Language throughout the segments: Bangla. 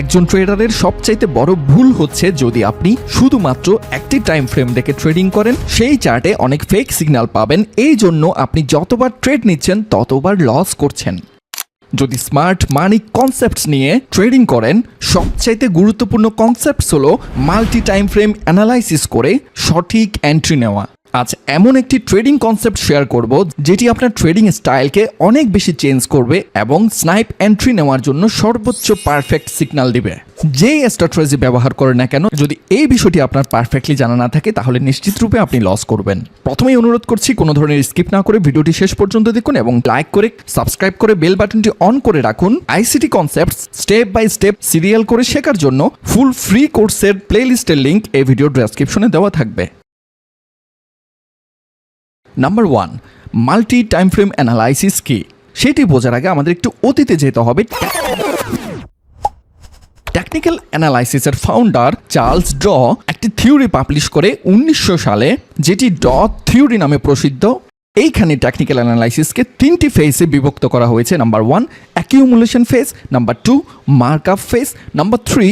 একজন ট্রেডারের সবচাইতে বড় ভুল হচ্ছে যদি আপনি শুধুমাত্র একটি টাইম ফ্রেম দেখে ট্রেডিং করেন, সেই চার্টে অনেক ফেক সিগন্যাল পাবেন। এই জন্য আপনি যতবার ট্রেড নিচ্ছেন, ততবার লস করছেন। যদি স্মার্ট মানি কনসেপ্টস নিয়ে ট্রেডিং করেন, সবচাইতে গুরুত্বপূর্ণ কনসেপ্টস হলো মাল্টি টাইম ফ্রেম অ্যানালাইসিস করে সঠিক এন্ট্রি নেওয়া। আজ এমন একটি ট্রেডিং কনসেপ্ট শেয়ার করব যেটি আপনার ট্রেডিং স্টাইলকে অনেক বেশি চেঞ্জ করবে এবং স্নাইপ এন্ট্রি নেওয়ার জন্য সর্বোচ্চ পারফেক্ট সিগন্যাল দিবে। যেই স্ট্র্যাটেজি ব্যবহার করেন না কেন, যদি এই বিষয়টি আপনার পারফেক্টলি জানা না থাকে, তাহলে নিশ্চিত রূপে আপনি লস করবেন। প্রথমেই অনুরোধ করছি, কোনো ধরনের স্কিপ না করে ভিডিওটি শেষ পর্যন্ত দেখুন এবং লাইক করে সাবস্ক্রাইব করে বেল বাটনটি অন করে রাখুন। ICT concept step by step serial করে শেখার জন্য ফুল ফ্রি কোর্সের প্লেলিস্টের লিঙ্ক এই ভিডিও ডেসক্রিপশনে দেওয়া থাকবে। Number one multi time frame analysis কি সেটি বোঝার আগে আমাদের একটু অতীতে যেতে হবে। টেকনিক্যাল অ্যানালাইসিসের ফাউন্ডার চার্লস ড একটি থিওরি পাবলিশ করে উনিশশো সালে, যেটি ড থিওরি নামে প্রসিদ্ধ। এইখানে টেকনিক্যাল অ্যানালাইসিসকে তিনটি ফেজে বিভক্ত করা হয়েছে। Number one accumulation phase number two mark up phase number three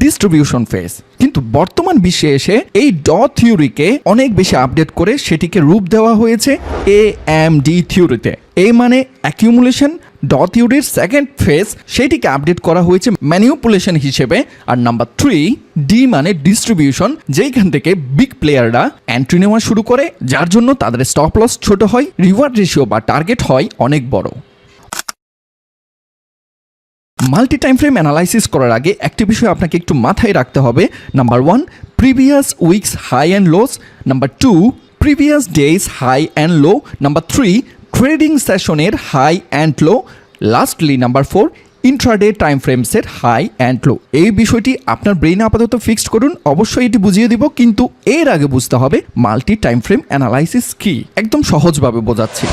distribution phase কিন্তু বর্তমান বিশ্বে এসে এই ড থিওরিকে অনেক বেশি আপডেট করে সেটিকে রূপ দেওয়া হয়েছে এ এম ডি থিওরিতে এ মানে অ্যাকিউমুলেশন ড থিওরির সেকেন্ড ফেজ সেটিকে আপডেট করা হয়েছে ম্যানিপুলেশন হিসেবে। আর নাম্বার থ্রি ডি মানে ডিস্ট্রিবিউশন যেইখান থেকে বিগ প্লেয়াররা এন্ট্রি নেওয়া শুরু করে, যার জন্য তাদের স্টপ লস ছোট হয় রিওয়ার্ড রেশিও বা টার্গেট হয় অনেক বড়। মাল্টি টাইম ফ্রেম অ্যানালাইসিস করার আগে একটি বিষয় আপনাকে একটু মাথায় রাখতে হবে। Number one previous weeks high and lows number two previous days high and low number three trading সেশনের high and low lastly number four intraday time ফ্রেমসের high and low এই বিষয়টি আপনার ব্রেইন আপাতত ফিক্সড করুন, অবশ্যই এটি বুঝিয়ে দিব, কিন্তু এর আগে বুঝতে হবে মাল্টি টাইম ফ্রেম অ্যানালাইসিস কি। একদম সহজভাবে বোঝাচ্ছি।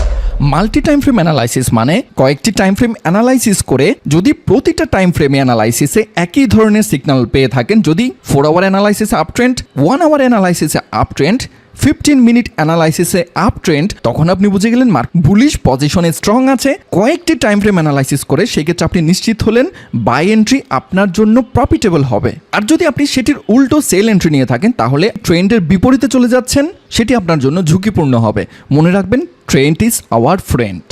মাল্টি টাইম ফ্রেম অ্যানালাইসিস মানে কয়েকটি টাইম ফ্রেম অ্যানালাইসিস করে যদি প্রতিটা টাইম ফ্রেমে অ্যানালাইসিসে একই ধরনের সিগন্যাল পেয়ে থাকেন, যদি ফোর আওয়ার অ্যানালাইসিসে আপ ট্রেন্ড ওয়ান আওয়ার অ্যানালাইসিসে আপ ট্রেন্ড ফিফটিন মিনিট অ্যানালাইসিসে আপ ট্রেন্ড, তখন আপনি বুঝে গেলেন মার্ক বুলিশ পজিশনে স্ট্রং আছে। কয়েকটি টাইম ফ্রেম অ্যানালাইসিস করে সেক্ষেত্রে আপনি নিশ্চিত হলেন বাই এন্ট্রি আপনার জন্য প্রফিটেবল হবে। আর যদি আপনি সেটির উল্টো সেল এন্ট্রি নিয়ে থাকেন, তাহলে ট্রেন্ডের বিপরীতে চলে যাচ্ছেন, সেটি আপনার জন্য ঝুঁকিপূর্ণ হবে। মনে রাখবেন ট্রেন্ড ইজ আওয়ার ফ্রেন্ড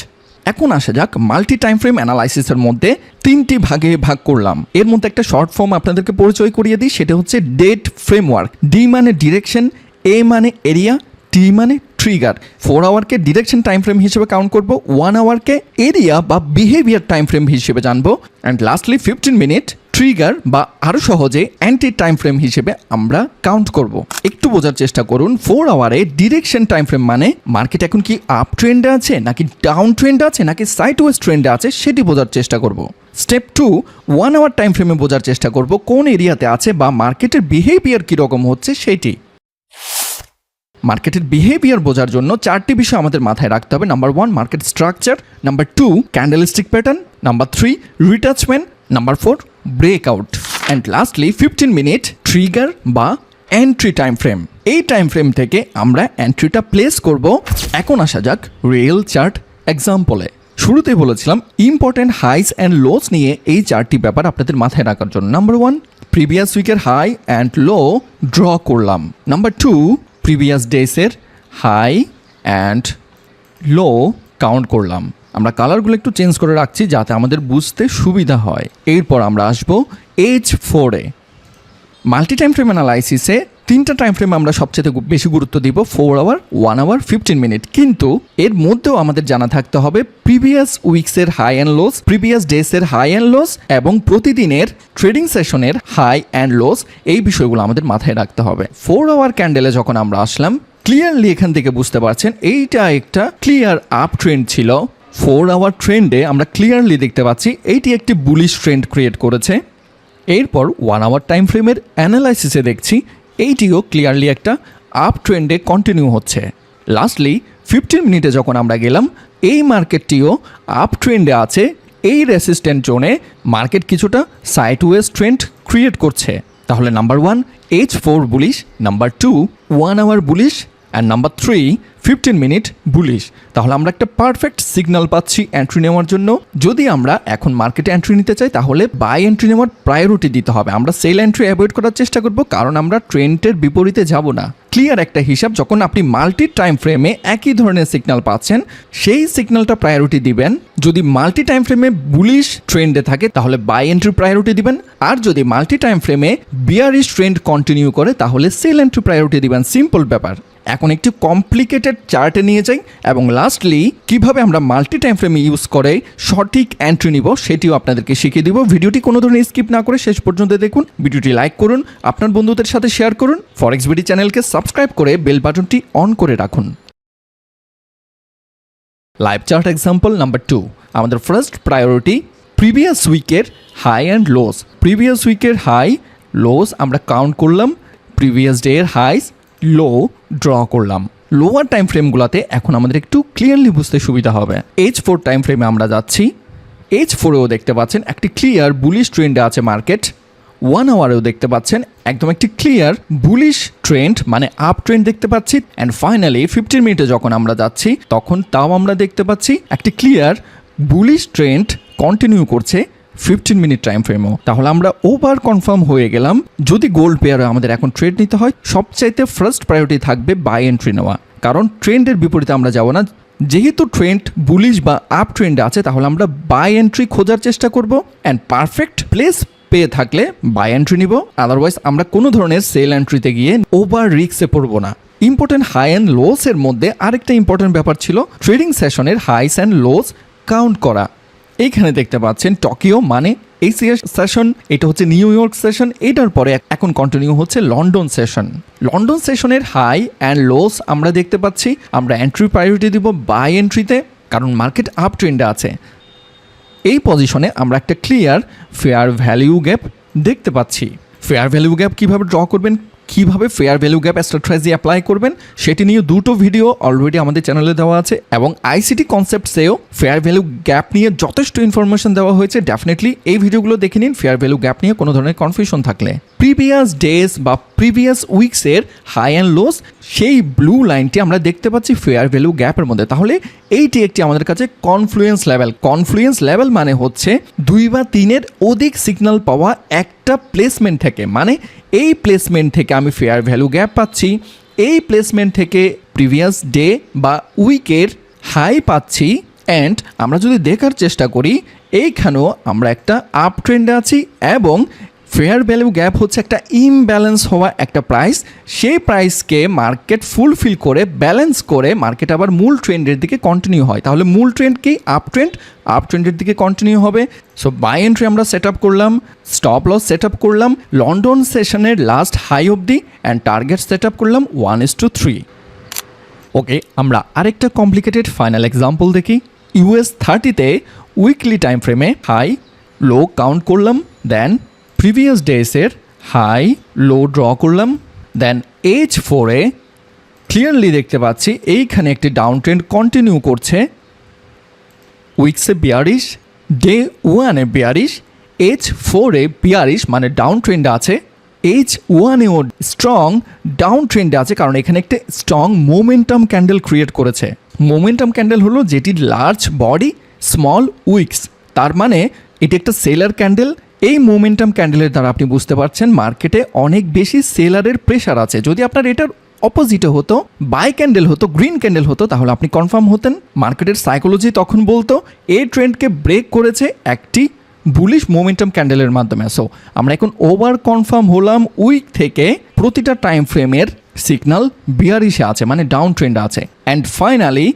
এখন আসা যাক মাল্টি টাইম ফ্রেম অ্যানালাইসিসের মধ্যে তিনটি ভাগে ভাগ করলাম। এর মধ্যে একটা শর্ট ফর্ম আপনাদেরকে পরিচয় করিয়ে দিই, সেটা হচ্ছে ডেট ফ্রেমওয়ার্ক ডি মানে ডিরেকশন এ মানে এরিয়া টি মানে ট্রিগার ফোর আওয়ারকে ডিরেকশন টাইম ফ্রেম হিসেবে কাউন্ট করব ওয়ান আওয়ারকে এরিয়া বা বিহেভিয়ার টাইম ফ্রেম হিসেবে জানব। And lastly fifteen minute trigger বা আরও সহজে অ্যান্টি টাইম ফ্রেম হিসেবে আমরা কাউন্ট করব। একটু বোঝার চেষ্টা করুন ফোর আওয়ারে ডিরেকশন টাইম ফ্রেম মানে মার্কেট এখন কি আপ ট্রেন্ডে আছে, নাকি ডাউন ট্রেন্ডে আছে, নাকি সাইড ওয়েস্ট ট্রেন্ডে আছে, সেটি বোঝার চেষ্টা করব। Step two one hour time ফ্রেমে বোঝার চেষ্টা করব, কোন এরিয়াতে আছে বা মার্কেটের বিহেভিয়ার কীরকম হচ্ছে, সেটি। মার্কেটের বিহেভিয়ার বোঝার জন্য চারটি বিষয় আমাদের মাথায় রাখতে হবে। Number one market structure number two candlestick pattern number three retouchment number four breakout and lastly fifteen minute trigger বা এন্ট্রি টাইম ফ্রেম এই টাইম ফ্রেম থেকে আমরা এন্ট্রিটা প্লেস করব। এখন আসা যাক রিয়েল চার্ট এক্সাম্পলে শুরুতেই বলেছিলাম ইম্পর্টেন্ট হাইস অ্যান্ড লোস নিয়ে এই চারটি ব্যাপার আপনাদের মাথায় রাখার জন্য। নাম্বার ওয়ান প্রিভিয়াস উইকের হাই অ্যান্ড লো ড্র করলাম। নাম্বার টু প্রিভিয়াস ডেসের হাই অ্যান্ড লো কাউন্ট করলাম। আমরা কালারগুলো একটু চেঞ্জ করে রাখছি যাতে আমাদের বুঝতে সুবিধা হয়। এরপর আমরা আসব এইচ ফোরে মাল্টি টাইম ফ্রেম অ্যানালাইসিসে তিনটা টাইম ফ্রেম আমরা সবচেয়ে বেশি গুরুত্ব দিব four hour one hour fifteen minute কিন্তু এর মধ্যেও আমাদের জানা থাকতে হবে প্রিভিয়াস উইকসের হাই অ্যান্ড লোস প্রিভিয়াস ডেসের হাই অ্যান্ড লোস এবং প্রতিদিনের ট্রেডিং সেশনের হাই অ্যান্ড লোস এই বিষয়গুলো আমাদের মাথায় রাখতে হবে। ফোর আওয়ার ক্যান্ডেলে যখন আমরা আসলাম ক্লিয়ারলি এখান থেকে বুঝতে পারছেন, এইটা একটা ক্লিয়ার আপ ট্রেন্ড ছিল। ফোর আওয়ার ট্রেন্ডে আমরা ক্লিয়ারলি দেখতে পাচ্ছি, এইটি একটি বুলিশ ট্রেন্ড ক্রিয়েট করেছে। এরপর ওয়ান আওয়ার টাইম ফ্রেমের অ্যানালাইসিসে দেখছি এইটিও ক্লিয়ারলি একটা আপ ট্রেন্ডে কন্টিনিউ হচ্ছে। লাস্টলি ফিফটিন মিনিটে যখন আমরা গেলাম, এই মার্কেটটিও আপ ট্রেন্ডে আছে, এই রেসিস্ট্যান্ট জোনে মার্কেট কিছুটা সাইড ওয়েস্ট ট্রেন্ড ক্রিয়েট করছে। তাহলে number one H four bullish number two one hour bullish and number three fifteen minute bullish তাহলে আমরা একটা পারফেক্ট সিগনাল পাচ্ছি এন্ট্রি নেওয়ার জন্য। যদি আমরা এখন মার্কেটে এন্ট্রি নিতে চাই, তাহলে বাই এন্ট্রি নেওয়ার প্রায়োরিটি দিতে হবে। আমরা সেল এন্ট্রি অ্যাভয়েড করার চেষ্টা করব, কারণ আমরা ট্রেন্ডের বিপরীতে যাব না। ক্লিয়ার একটা হিসাব, যখন আপনি মাল্টি টাইম ফ্রেমে একই ধরনের সিগনাল পাচ্ছেন, সেই সিগনালটা প্রায়োরিটি দিবেন। যদি মাল্টি টাইম ফ্রেমে বুলিশ ট্রেন্ডে থাকে, তাহলে বাই এন্ট্রি প্রায়োরিটি দিবেন। আর যদি মাল্টি টাইম ফ্রেমে বিয়ারিশ ট্রেন্ড কন্টিনিউ করে, তাহলে সেল এন্ট্রি প্রায়োরিটি দিবেন। সিম্পল ব্যাপার। এখন একটু কমপ্লিকেটেড চার্টে নিয়ে যাই এবং লাস্টলি কীভাবে আমরা মাল্টি টাইম ফ্রেম ইউজ করে সঠিক এন্ট্রি নিব সেটিও আপনাদেরকে শিখিয়ে দিব। ভিডিওটি কোনো ধরনের স্কিপ না করে শেষ পর্যন্ত দেখুন। ভিডিওটি লাইক করুন, আপনার বন্ধুদের সাথে শেয়ার করুন ফরেক্স বিডি চ্যানেলকে সাবস্ক্রাইব করে বেল বাটনটি অন করে রাখুন। Live chart example number two আমাদের ফার্স্ট প্রায়োরিটি প্রিভিয়াস উইকের হাই অ্যান্ড লোস প্রিভিয়াস উইকের হাই লোস আমরা কাউন্ট করলাম। প্রিভিয়াস ডে এর হাইস লো ড্র করলাম। লোয়ার টাইম ফ্রেমগুলোতে এখন আমাদের একটু ক্লিয়ারলি বুঝতে সুবিধা হবে। এইচ ফোর টাইম ফ্রেমে আমরা যাচ্ছি। এইচ ফোরেও দেখতে পাচ্ছেন একটি ক্লিয়ার বুলিশ ট্রেন্ডে আছে মার্কেট ওয়ান আওয়ারেও দেখতে পাচ্ছেন একদম একটি ক্লিয়ার বুলিশ ট্রেন্ড মানে আপ ট্রেন্ড দেখতে পাচ্ছি। অ্যান্ড ফাইনালি ফিফটিন মিনিটে যখন আমরা যাচ্ছি, তখন তাও আমরা দেখতে পাচ্ছি একটি ক্লিয়ার বুলিশ ট্রেন্ড কন্টিনিউ করছে। ফিফটিন মিনিট টাইম ফ্রেমও তাহলে আমরা ওভার কনফার্ম হয়ে গেলাম। যদি গোল্ড পেয়ারে আমাদের এখন ট্রেড নিতে হয়, সবচাইতে ফার্স্ট প্রায়োরিটি থাকবে বাই এন্ট্রি নেওয়া। কারণ ট্রেন্ডের বিপরীতে আমরা যাব না। যেহেতু ট্রেন্ড বুলিশ বা আপ ট্রেন্ডে আছে, তাহলে আমরা বাই এন্ট্রি খোঁজার চেষ্টা করব। অ্যান্ড পারফেক্ট প্লেস পেয়ে থাকলে বাই এন্ট্রি নিব। আদারওয়াইজ আমরা কোনো ধরনের সেল এন্ট্রিতে গিয়ে ওভার রিক্সে পড়ব না। ইম্পর্টেন্ট হাই অ্যান্ড লোস এর মধ্যে আরেকটা ইম্পর্টেন্ট ব্যাপার ছিল ট্রেডিং সেশনের হাইস অ্যান্ড লোস কাউন্ট করা। এইখানে দেখতে পাচ্ছেন টোকিও মানে এই সেশন, এটা হচ্ছে নিউ ইয়র্ক সেশন, এটার পরে এখন কন্টিনিউ হচ্ছে লন্ডন সেশন। লন্ডন সেশনের হাই অ্যান্ড লোস আমরা দেখতে পাচ্ছি। আমরা এন্ট্রি প্রায়োরিটি দিব বাই এন্ট্রিতে কারণ মার্কেট আপ ট্রেন্ডে আছে। এই পজিশনে আমরা একটা ক্লিয়ার ফেয়ার ভ্যালিউ গ্যাপ দেখতে পাচ্ছি। ফেয়ার ভ্যালিউ গ্যাপ কীভাবে ড্র করবেন? কীভাবে fair value gap strategy apply করবেন সেটি নিয়ে দুটো ভিডিও অলরেডি আমাদের চ্যানেলে দেওয়া আছে এবং আইসিটি কনসেপ্টসেও ফেয়ার ভ্যালু গ্যাপ নিয়ে যথেষ্ট ইনফরমেশন দেওয়া হয়েছে। ডেফিনেটলি এই ভিডিওগুলো দেখে নিন ফেয়ার ভ্যালু গ্যাপ নিয়ে কোনো ধরনের কনফিউশন থাকলে। প্রিভিয়াস ডেজ বা প্রিভিয়াস উইকসের হাই অ্যান্ড লোস সেই ব্লু লাইনটি আমরা দেখতে পাচ্ছি ফেয়ার ভ্যালু গ্যাপের মধ্যে। তাহলে এইটি একটি আমাদের কাছে কনফ্লুয়েন্স লেভেল কনফ্লুয়েন্স লেভেল মানে হচ্ছে দুই বা তিনের অধিক সিগন্যাল পাওয়া একটা প্লেসমেন্ট থেকে। মানে এই প্লেসমেন্ট থেকে আমি ফেয়ার ভ্যালু গ্যাপ পাচ্ছি। এই প্লেসমেন্ট থেকে প্রিভিয়াস ডে বা উইকের হাই পাচ্ছি। অ্যান্ড আমরা যদি দেখার চেষ্টা করি, এইখানেও আমরা একটা আপ ট্রেন্ডে আছি এবং ফেয়ার ভ্যালু গ্যাপ হচ্ছে একটা ইমব্যালেন্স হওয়া একটা প্রাইস। সেই প্রাইসকে মার্কেট ফুলফিল করে, ব্যালেন্স করে মার্কেট আবার মূল ট্রেন্ডের দিকে কন্টিনিউ হয়। তাহলে মূল ট্রেন্ড কি? Up trend. আপ ট্রেন্ডের দিকে কন্টিনিউ হবে। সো বাই এন্ট্রি আমরা সেট আপ করলাম স্টপ লস সেট আপ করলাম লন্ডন সেশনের লাস্ট হাই অবধি অ্যান্ড টার্গেট সেট আপ করলাম one is two three okay আমরা আরেকটা কমপ্লিকেটেড ফাইনাল এক্সাম্পল দেখি। ইউএস থার্টিতে উইকলি টাইম ফ্রেমে হাই লো কাউন্ট করলাম দেন প্রিভিয়াস ডেসের হাই লো ড্র করলাম দেন এইচ ফোরে ক্লিয়ারলি দেখতে পাচ্ছি এইখানে একটি ডাউন ট্রেন্ড কন্টিনিউ করছে উইকসে বিয়ারিশ ডে ওয়ানে বিয়ারিশ এইচ ফোরে বিয়ারিশ মানে ডাউন ট্রেন্ড আছে এইচ ওয়ানেও স্ট্রং ডাউন ট্রেন্ডে আছে কারণ এখানে একটা স্ট্রং মোমেন্টাম ক্যান্ডেল ক্রিয়েট করেছে। মোমেন্টাম ক্যান্ডেল হলো যেটি লার্জ বডি স্মল উইকস তার মানে এটি একটা সেলার ক্যান্ডেল এই মোমেন্টাম ক্যান্ডেলের দ্বারা আপনি বুঝতে পারছেন মার্কেটে অনেক বেশি সেলারের প্রেশার আছে। যদি আপনার এটার অপোজিটে হতো বাই ক্যান্ডেল হতো গ্রিন ক্যান্ডেল হতো, তাহলে আপনি কনফার্ম হতেন মার্কেটের সাইকোলজি তখন বলতো এই ট্রেন্ডকে ব্রেক করেছে একটি বুলিশ মোমেন্টাম ক্যান্ডেলের মাধ্যমে। সো আমরা এখন ওভার কনফার্ম হলাম উইক থেকে প্রতিটা টাইম ফ্রেমের সিগনাল বিয়ারিশে আছে মানে ডাউন ট্রেন্ড আছে। And finally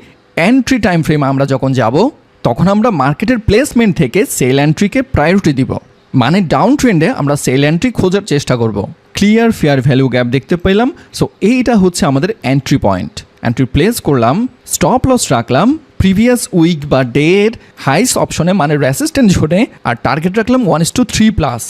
entry time frame আমরা যখন যাব, তখন আমরা মার্কেটের প্লেসমেন্ট থেকে সেল এন্ট্রিকে প্রায়োরিটি দিব। মানে ডাউন ট্রেন্ডে আমরা সেল এন্ট্রি খোঁজার চেষ্টা করব। ক্লিয়ার ফেয়ার ভ্যালু গ্যাপ দেখতে পেলাম। সো এইটা হচ্ছে আমাদের এন্ট্রি পয়েন্ট এন্ট্রি প্লেস করলাম স্টপ লস রাখলাম প্রিভিয়াস উইক বা ডে এর হাইস অপশনে মানে রেসিস্ট্যান্ট জোনে আর টার্গেট রাখলাম one is two three plus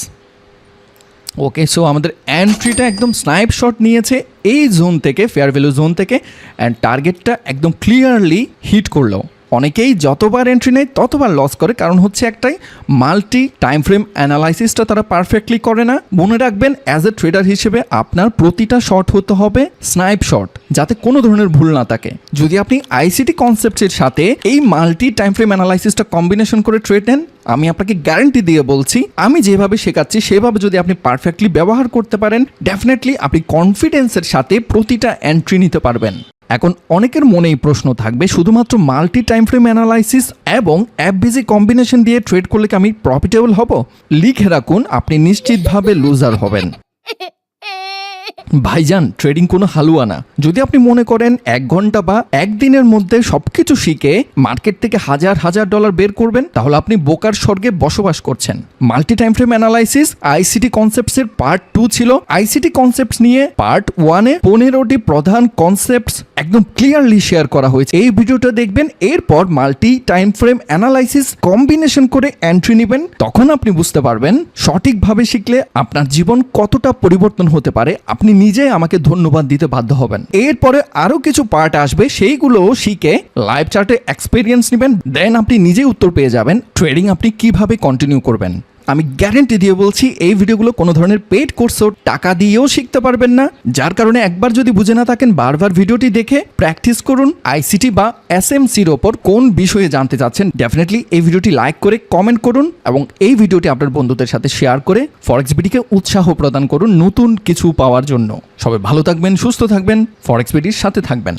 okay so আমাদের এন্ট্রিটা একদম স্নাইপ শট নিয়েছে, এই জোন থেকে ফেয়ার ভ্যালু জোন থেকে অ্যান্ড টার্গেটটা একদম ক্লিয়ারলি হিট করল। অনেকেই যতবার এন্ট্রি নেয়, ততবার লস করে। কারণ হচ্ছে একটাই মাল্টি টাইম ফ্রেম অ্যানালাইসিসটা তারা পারফেক্টলি করে না। মনে রাখবেন অ্যাজ এ ট্রেডার হিসেবে আপনার প্রতিটা শট হতে হবে স্নাইপ শট যাতে কোনো ধরনের ভুল না থাকে। যদি আপনি আইসিটি কনসেপ্টের সাথে এই মাল্টি টাইম ফ্রেম অ্যানালাইসিসটা কম্বিনেশন করে ট্রেড নেন, আমি আপনাকে গ্যারেন্টি দিয়ে বলছি, আমি যেভাবে শেখাচ্ছি, সেভাবে যদি আপনি পারফেক্টলি ব্যবহার করতে পারেন ডেফিনেটলি আপনি কনফিডেন্সের সাথে প্রতিটা এন্ট্রি নিতে পারবেন। এখন অনেকের মনেই প্রশ্ন থাকবে, শুধুমাত্র মাল্টি টাইম ফ্রেম অ্যানালাইসিস এবং অ্যাপ বিজি কম্বিনেশন দিয়ে ট্রেড করলে কি আমি প্রফিটেবল হব? লিখে রাখুন, আপনি নিশ্চিতভাবে লুজার হবেন। ভাইজান ট্রেডিং কোনো হালুয়া না। যদি আপনি মনে করেন এক ঘণ্টা বা একদিনের মধ্যে সবকিছু শিখে মার্কেট থেকে হাজার হাজার ডলার বের করবেন, তাহলে আপনি বোকার স্বর্গে বসবাস করছেন। Multi time frame analysis, ICT concepts এর পার্ট টু ছিল। আইসিটি কনসেপ্টস নিয়ে পার্ট ওয়ানে পনেরোটি প্রধান কনসেপ্টস একদম ক্লিয়ারলি শেয়ার করা হয়েছে। এই ভিডিওটা দেখবেন, এরপর multi time frame analysis combination করে এন্ট্রি নেবেন। তখন আপনি বুঝতে পারবেন, সঠিকভাবে শিখলে আপনার জীবন কতটা পরিবর্তন হতে পারে আপনি নিজে আমাকে ধন্যবাদ দিতে বাধ্য হবেন। এরপরে আরও কিছু পার্ট আসবে, সেইগুলো শিখে লাইভ চার্টে এক্সপিরিয়েন্স নেবেন দেন আপনি নিজেই উত্তর পেয়ে যাবেন ট্রেডিং আপনি কীভাবে কন্টিনিউ করবেন। আমি গ্যারেন্টি দিয়ে বলছি, এই ভিডিওগুলো কোনো ধরনের পেড কোর্সও টাকা দিয়েও শিখতে পারবেন না। যার কারণে একবার যদি বুঝে না থাকেন, বারবার ভিডিওটি দেখে প্র্যাকটিস করুন আইসিটি বা এস এম সির ওপর কোন বিষয়ে জানতে চাচ্ছেন ডেফিনেটলি এই ভিডিওটি লাইক করে কমেন্ট করুন এবং এই ভিডিওটি আপনার বন্ধুদের সাথে শেয়ার করে ফরেক্স বিডিকে উৎসাহ প্রদান করুন নতুন কিছু পাওয়ার জন্য। সবাই ভালো থাকবেন, সুস্থ থাকবেন ফরেক্স বিডির সাথে থাকবেন।